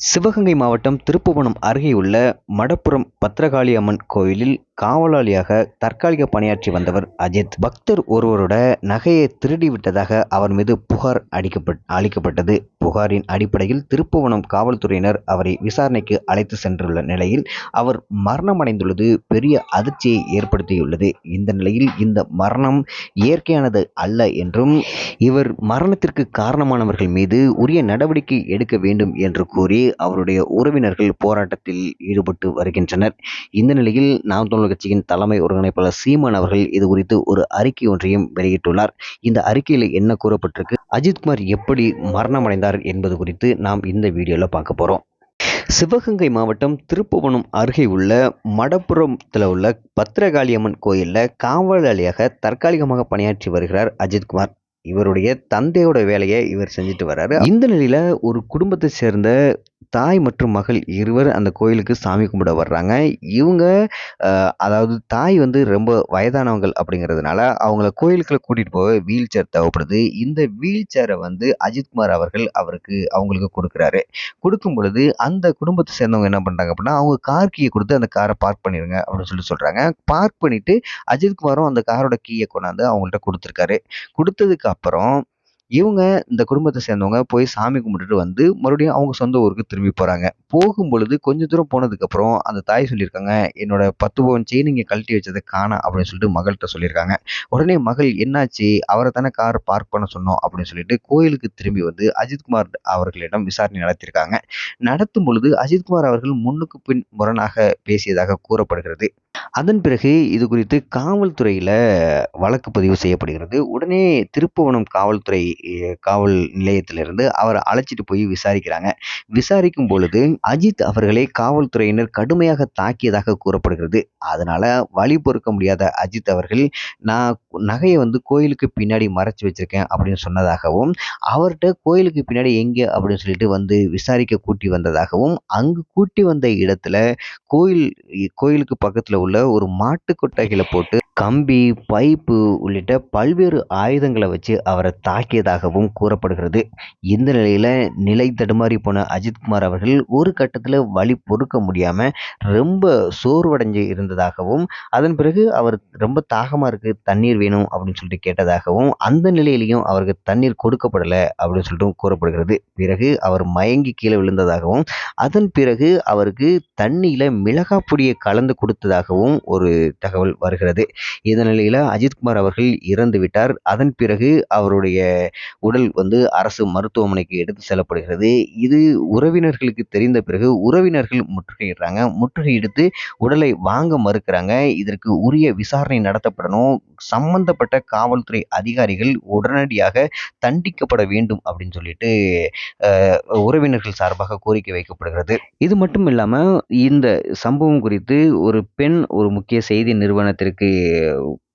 சிவகங்கை மாவட்டம் திருப்புவனம் அருகேயுள்ள மடப்புறம் மடப்புரம் பத்திரகாளி அம்மன் கோயிலில் காவலாளியாக தற்காலிக பணியாற்றி வந்தவர் அஜித். பக்தர் ஒருவரோட நகையை திருடி விட்டதாக அவர் மீது புகார் அளிக்கப்பட் அளிக்கப்பட்டது. புகாரின் அடிப்படையில் திருப்புவனம் காவல்துறையினர் அவரை விசாரணைக்கு அழைத்து சென்றுள்ள நிலையில் அவர் மரணமடைந்துள்ளது பெரிய அதிர்ச்சியை ஏற்படுத்தியுள்ளது. இந்த நிலையில் இந்த மரணம் இயற்கையானது அல்ல என்றும் இவர் மரணத்திற்கு காரணமானவர்கள் மீது உரிய நடவடிக்கை எடுக்க வேண்டும் என்று கூறி அவருடைய உறவினர்கள் போராட்டத்தில் ஈடுபட்டு வருகின்றனர். இந்த நிலையில் நாம் தமிழர் கட்சியின் தலைமை ஒருங்கிணைப்பாளர் சீமான் அவர்கள் இது குறித்து ஒரு அறிக்கை ஒன்றையும் வெளியிட்டுள்ளார். இந்த அறிக்கையில் என்ன கூறப்பட்டிருக்கு? அஜித்குமார் எப்படி மரணமடைந்தார் என்பது குறித்து நாம் இந்த வீடியோவில் பார்க்க போகிறோம் சிவகங்கை மாவட்டம் திருப்புவனம் அருகே உள்ள மடப்புறத்தில் உள்ள பத்திரகாளியம்மன் கோயிலில் காவலாளியாக தற்காலிகமாக பணியாற்றி வருகிறார் அஜித்குமார் இவருடைய தந்தையோட வேலையை இவர் செஞ்சுட்டு வர்றாரு. இந்த நிலையில் ஒரு குடும்பத்தை சேர்ந்த தாய் மற்றும் மகள் இருவர் அந்த கோயிலுக்கு சாமி கும்பிட வர்றாங்க. இவங்க அதாவது தாய் வந்து ரொம்ப வயதானவங்கள் அப்படிங்கிறதுனால அவங்கள கோயிலுக்குள்ள கூட்டிகிட்டு போக வீல் சேர் தேவைப்படுது. இந்த வீல் சேரை வந்து அஜித்குமார் அவர்கள் அவருக்கு அவங்களுக்கு கொடுக்குறாரு. கொடுக்கும் பொழுது அந்த குடும்பத்தை சேர்ந்தவங்க என்ன பண்ணுறாங்க அப்படின்னா அவங்க கார் கீயை கொடுத்து அந்த காரை பார்க் பண்ணிடுங்க அப்படின்னு சொல்லி சொல்கிறாங்க பார்க் பண்ணிவிட்டு அஜித்குமாரும் அந்த காரோட கீயை கொண்டாந்து அவங்கள்ட்ட கொடுத்துருக்காரு. கொடுத்ததுக்கு அப்புறம் இவங்க இந்த குடும்பத்தை சேர்ந்தவங்க போய் சாமி கும்பிட்டுட்டு வந்து மறுபடியும் அவங்க சொந்த ஊருக்கு திரும்பி போகிறாங்க போகும் பொழுது கொஞ்ச தூரம் போனதுக்கப்புறம் அந்த தாய் சொல்லியிருக்காங்க என்னோட பத்து பவன் செயின் இங்கே கழட்டி வச்சதை காணா அப்படின்னு சொல்லிட்டு மகள்கிட்ட சொல்லியிருக்காங்க. உடனே மகள் என்னாச்சு? அவரை தானே கார் பார்க் பண்ண சொன்னோம் அப்படின்னு சொல்லிட்டு கோயிலுக்கு திரும்பி வந்து அஜித்குமார் அவர்களிடம் விசாரணை நடத்தியிருக்காங்க. நடத்தும் பொழுது அஜித்குமார் அவர்கள் முன்னுக்கு பின் முரணாக பேசியதாக கூறப்படுகிறது. அதன் பிறகு இது குறித்து காவல்துறையில் வழக்கு பதிவு செய்யப்படுகிறது. உடனே திருப்புவனம் காவல்துறை காவல் நிலையத்திலிருந்து அவரை அழைச்சிட்டு போய் விசாரிக்கிறாங்க. விசாரிக்கும் பொழுது அஜித் அவர்களை காவல்துறையினர் கடுமையாக தாக்கியதாக கூறப்படுகிறது. அதனால் வழி பொறுக்க முடியாத அஜித் அவர்கள் நான் நகையை வந்து கோயிலுக்கு பின்னாடி மறைச்சி வச்சிருக்கேன் அப்படின்னு சொன்னதாகவும் அவர்கிட்ட கோயிலுக்கு பின்னாடி எங்கே அப்படின்னு சொல்லிட்டு வந்து விசாரிக்க கூட்டி வந்ததாகவும் அங்கு கூட்டி வந்த இடத்துல கோயில் கோயிலுக்கு பக்கத்தில் உள்ள ஒரு மாட்டு கொட்டைகளை போட்டு கம்பி பைப்பு உள்ளிட்ட பல்வேறு ஆயுதங்களை வச்சு அவரை தாக்கியதாகவும் கூறப்படுகிறது. இந்த நிலையில் நிலை தடுமாறி போன அஜித்குமார் அவர்கள் ஒரு கட்டத்தில் வழி பொறுக்க முடியாமல் ரொம்ப சோர்வடைஞ்சு இருந்ததாகவும் அதன் பிறகு அவர் ரொம்ப தாகமாக இருக்குது தண்ணீர் வேணும் அப்படின்னு சொல்லிட்டு கேட்டதாகவும் அந்த நிலையிலையும் அவருக்கு தண்ணீர் கொடுக்கப்படலை அப்படின்னு சொல்லிட்டு கூறப்படுகிறது. பிறகு அவர் மயங்கி கீழே விழுந்ததாகவும் அதன் பிறகு அவருக்கு தண்ணியில் மிளகாப்பொடியை கலந்து கொடுத்ததாகவும் ஒரு தகவல் வருகிறது. இந்த நிலையில் அஜித்குமார் அவர்கள் இறந்து விட்டார். அதன் பிறகு அவருடைய உடல் வந்து அரசு மருத்துவமனைக்கு எடுத்து செல்லப்படுகிறது. இது உறவினர்களுக்கு தெரிந்த பிறகு உறவினர்கள் முற்றுகையிடுறாங்க. முற்றுகையிடுத்து உடலை வாங்க மறுக்கிறாங்க. இதற்கு உரிய விசாரணை நடத்தப்படணும். சம்பந்தப்பட்ட காவல்துறை அதிகாரிகள் உடனடியாக தண்டிக்கப்பட வேண்டும் அப்படின்னு சொல்லிட்டு உறவினர்கள் சார்பாக கோரிக்கை வைக்கப்படுகிறது. இது மட்டும் இல்லாமல் இந்த சம்பவம் குறித்து ஒரு பெண் ஒரு முக்கிய செய்தி நிறுவனத்திற்கு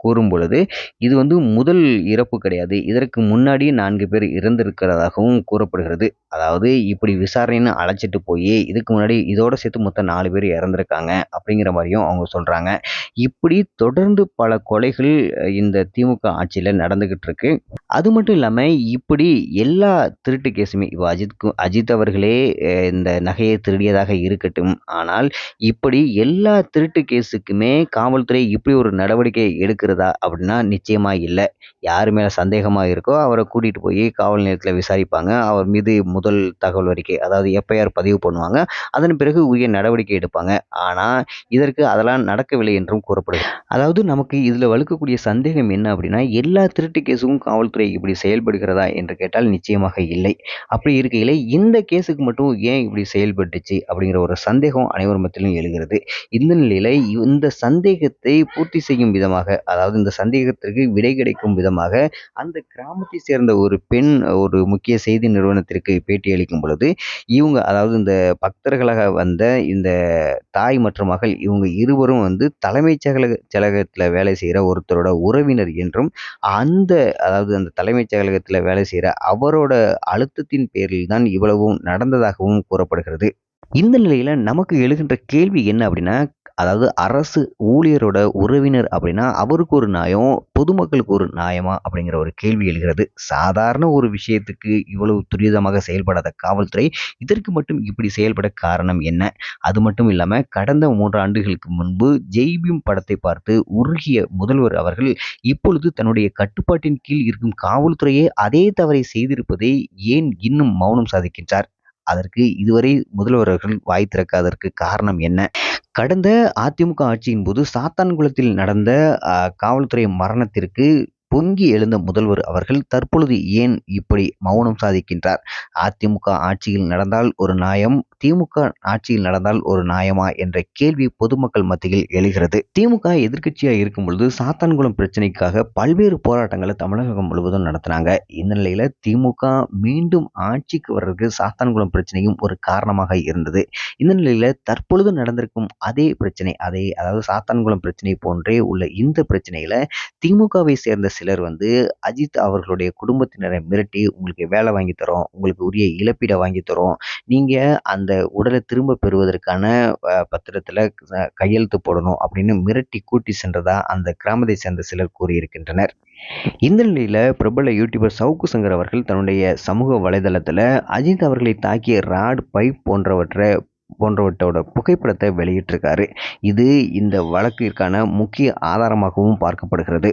கூறும் பொழுது இது வந்து முதல் இறப்பு கிடையாது. இதற்கு முன்னாடி நான்கு பேர் இறந்திருக்கிறதாகவும் கூறப்படுகிறது. அதாவது இப்படி விசாரணைன்னு அழைச்சிட்டு போய் இதுக்கு முன்னாடி இதோட சேர்த்து மொத்தம் நாலு பேர் இறந்துருக்காங்க அப்படிங்கிற மாதிரியும் அவங்க சொல்கிறாங்க இப்படி தொடர்ந்து பல கொலைகள் இந்த திமுக ஆட்சியில் நடந்துக்கிட்டு இருக்கு. அது மட்டும் இல்லாமல் இப்படி எல்லா திருட்டு கேஸுமே இப்போ அஜித் அஜித் அவர்களே இந்த நகையை திருடியதாக இருக்கட்டும். ஆனால் இப்படி எல்லா திருட்டு கேஸுக்குமே காவல்துறை இப்படி ஒரு நடவடிக்கை எடுக்கிறது அப்படின்னா நிச்சயமாக இல்லை. யார் மேலே சந்தேகமாக இருக்கோ அவரை கூட்டிகிட்டு போய் காவல் நிலையத்தில் விசாரிப்பாங்க. அவர் மீது முதல் தகவல் அறிக்கை அதாவது எஃப்ஐஆர் பதிவு பண்ணுவாங்க. அதன் பிறகு உரிய நடவடிக்கை எடுப்பாங்க. ஆனால் இதற்கு அதெல்லாம் நடக்கவில்லை என்றும் கூறப்படுது அதாவது நமக்கு இதில் வலுக்கக்கூடிய சந்தேகம் என்ன அப்படின்னா எல்லா திருட்டு கேஸுக்கும் காவல்துறை இப்படி செயல்படுகிறதா என்று கேட்டால் நிச்சயமாக இல்லை. அப்படி இருக்கையில் இந்த கேஸுக்கு மட்டும் ஏன் இப்படி செயல்பட்டுச்சு அப்படிங்கிற ஒரு சந்தேகம் அனைவர் மத்தியிலும் எழுகிறது. இந்த நிலையில் இந்த சந்தேகத்தை பூர்த்தி செய்யும் விதமாக அதாவது அதாவது இந்த சந்தேகத்திற்கு விடை கிடைக்கும் விதமாக அந்த கிராமத்தை சேர்ந்த ஒரு பெண் ஒரு முக்கிய செய்தி நிறுவனத்திற்கு பேட்டி அளிக்கும் பொழுது இவங்க அதாவது இந்த பக்தர்களாக வந்த இந்த தாய் மற்றும் மகள் இவங்க இருவரும் வந்து தலைமைச் செயலக செயலகத்தில் வேலை செய்கிற ஒருத்தரோட உறவினர் என்றும் அந்த அதாவது அந்த தலைமைச் செயலகத்தில் வேலை செய்கிற அவரோட அழுத்தத்தின் பேரில் தான் இவ்வளவும் நடந்ததாகவும் கூறப்படுகிறது. இந்த நிலையில் நமக்கு எழுகின்ற கேள்வி என்ன அப்படின்னா அதாவது அரசு ஊழியரோட உறவினர் அப்படின்னா அவருக்கு ஒரு நியாயம் பொதுமக்களுக்கு ஒரு நியாயமா அப்படிங்கிற ஒரு கேள்வி எழுகிறது. சாதாரண ஒரு விஷயத்துக்கு இவ்வளவு துரிதமாக செயல்படாத காவல்துறை இதற்கு மட்டும் இப்படி செயல்பட காரணம் என்ன? அது மட்டும் இல்லாமல் கடந்த மூன்று ஆண்டுகளுக்கு முன்பு ஜெய்பீம் படத்தை பார்த்து உருகிய முதல்வர் அவர்கள் இப்பொழுது தன்னுடைய கட்டுப்பாட்டின் கீழ் இருக்கும் காவல்துறையே அதே தவறை செய்திருப்பதை ஏன் இன்னும் மௌனம் சாதிக்கின்றார்? அதற்கு இதுவரை முதல்வர் அவர்கள் வாய் திறக்காதற்கு காரணம் என்ன? கடந்த அதிமுக ஆட்சியின் போது சாத்தான்குளத்தில் நடந்த காவல்துறை மரணத்திற்கு பொங்கி எழுந்த முதல்வர் அவர்கள் தற்பொழுது ஏன் இப்படி மௌனம் சாதிக்கின்றார்? அதிமுக ஆட்சியில் நடந்தால் ஒரு நியாயம் திமுக ஆட்சியில் நடந்தால் ஒரு நியாயமா என்ற கேள்வி பொதுமக்கள் மத்தியில் எழுகிறது. திமுக எதிர்க்கட்சியாக இருக்கும் பொழுது சாத்தான்குளம் பிரச்சனைக்காக பல்வேறு போராட்டங்களை தமிழகம் முழுவதும் நடத்தினாங்க. இந்த நிலையில திமுக மீண்டும் ஆட்சிக்கு வர்றதுக்கு சாத்தான்குளம் பிரச்சனையும் ஒரு காரணமாக இருந்தது. இந்த நிலையில தற்பொழுது நடந்திருக்கும் அதே பிரச்சனை அதே அதாவது சாத்தான்குளம் பிரச்சனை போன்றே உள்ள இந்த பிரச்சனையில திமுகவை சேர்ந்த சிலர் வந்து அஜித் அவர்களுடைய குடும்பத்தினரை மிரட்டி உங்களுக்கு வேலை வாங்கி தரோம் உங்களுக்கு உரிய இழப்பீடை வாங்கி தரோம். நீங்க அந்த உடலை திரும்ப பெறுவதற்கான பத்திரத்தில் பத்திரத்துல கையெழுத்து போடணும் அப்படின்னு மிரட்டி கூட்டி சென்றதா அந்த கிராமத்தை சேர்ந்த சிலர் கூறியிருக்கின்றனர். இந்த நிலையில பிரபல யூடியூபர் சவுக்கு சங்கர் அவர்கள் தன்னுடைய சமூக வலைதளத்துல அஜித் அவர்களை தாக்கிய ராட் பைப் போன்றவற்றை போன்றவற்றோட புகைப்படத்தை வெளியிட்டிருக்காரு. இது இந்த வழக்கிற்கான முக்கிய ஆதாரமாகவும் பார்க்கப்படுகிறது.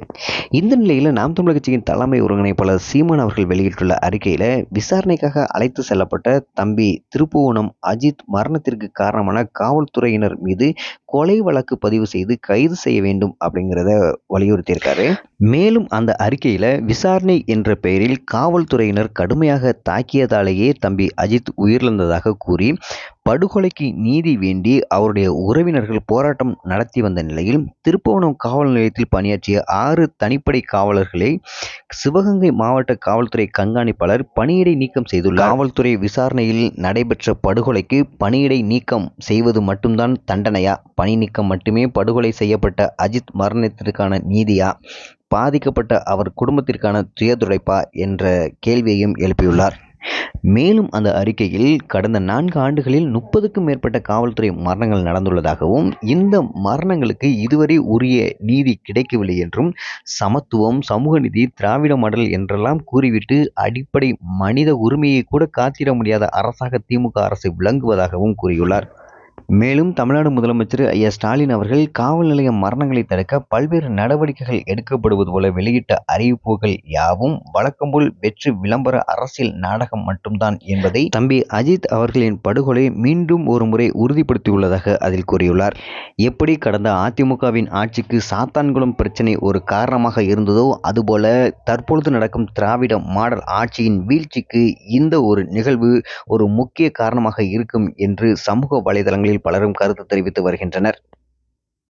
இந்த நிலையில் நாம் தமிழர் கட்சியின் தலைமை ஒருங்கிணைப்பாளர் சீமான் அவர்கள் வெளியிட்டுள்ள அறிக்கையில் விசாரணைக்காக அழைத்து செல்லப்பட்ட தம்பி திருப்புவனம் அஜித் மரணத்திற்கு காரணமான காவல்துறையினர் மீது கொலை வழக்கு பதிவு செய்து கைது செய்ய வேண்டும் அப்படிங்கிறத வலியுறுத்தியிருக்காரு. மேலும் அந்த அறிக்கையில் விசாரணை என்ற பெயரில் காவல்துறையினர் கடுமையாக தாக்கியதாலேயே தம்பி அஜித் உயிரிழந்ததாக கூறி படுகொலைக்கு நீதி வேண்டி அவருடைய உறவினர்கள் போராட்டம் நடத்தி வந்த நிலையில் திருப்புவனம் காவல் நிலையத்தில் பணியாற்றிய ஆறு தனிப்படை காவலர்களை சிவகங்கை மாவட்ட காவல்துறை கண்காணிப்பாளர் பணியிடை நீக்கம் செய்துள்ளார். காவல்துறை விசாரணையில் நடைபெற்ற படுகொலைக்கு பணியிடை நீக்கம் செய்வது மட்டும்தான் தண்டனையா? பணி நீக்கம் மட்டுமே படுகொலை செய்யப்பட்ட அஜித் மரணத்திற்கான நீதியா? பாதிக்கப்பட்ட அவர் குடும்பத்திற்கான துயதுடைப்பா என்ற கேள்வியையும் எழுப்பியுள்ளார். மேலும் அந்த அறிக்கையில் கடந்த நான்கு ஆண்டுகளில் முப்பதுக்கும் மேற்பட்ட காவல்துறை மரணங்கள் நடந்துள்ளதாகவும் இந்த மரணங்களுக்கு இதுவரை உரிய நீதி கிடைக்கவில்லை என்றும் சமத்துவம் சமூக நீதி திராவிட மாடல் என்றெல்லாம் கூறிவிட்டு அடிப்படை மனித உரிமையை கூட காத்திட முடியாத அரசாக திமுக அரசு விளங்குவதாகவும் கூறியுள்ளார். மேலும் தமிழ்நாடு முதலமைச்சர் ஐயா ஸ்டாலின் அவர்கள் காவல் நிலைய மரணங்களை தடுக்க பல்வேறு நடவடிக்கைகள் எடுக்கப்படுவது போல வெளியிட்ட அறிவிப்புகள் யாவும் வழக்கம்போல் வெற்றி விளம்பர அரசியல் நாடகம் மட்டும்தான் என்பதை தம்பி அஜித் அவர்களின் படுகொலை மீண்டும் ஒரு முறை உறுதிப்படுத்தியுள்ளதாக அதில் கூறியுள்ளார். எப்படி கடந்த அதிமுகவின் ஆட்சிக்கு சாத்தான்குளம் பிரச்சனை ஒரு காரணமாக இருந்ததோ அதுபோல தற்பொழுது நடக்கும் திராவிட மாடல் ஆட்சியின் வீழ்ச்சிக்கு இந்த ஒரு நிகழ்வு ஒரு முக்கிய காரணமாக இருக்கும் என்று சமூக வலைதளங்களில் பலரும் கருத்து தெரிவித்து வருகின்றனர்.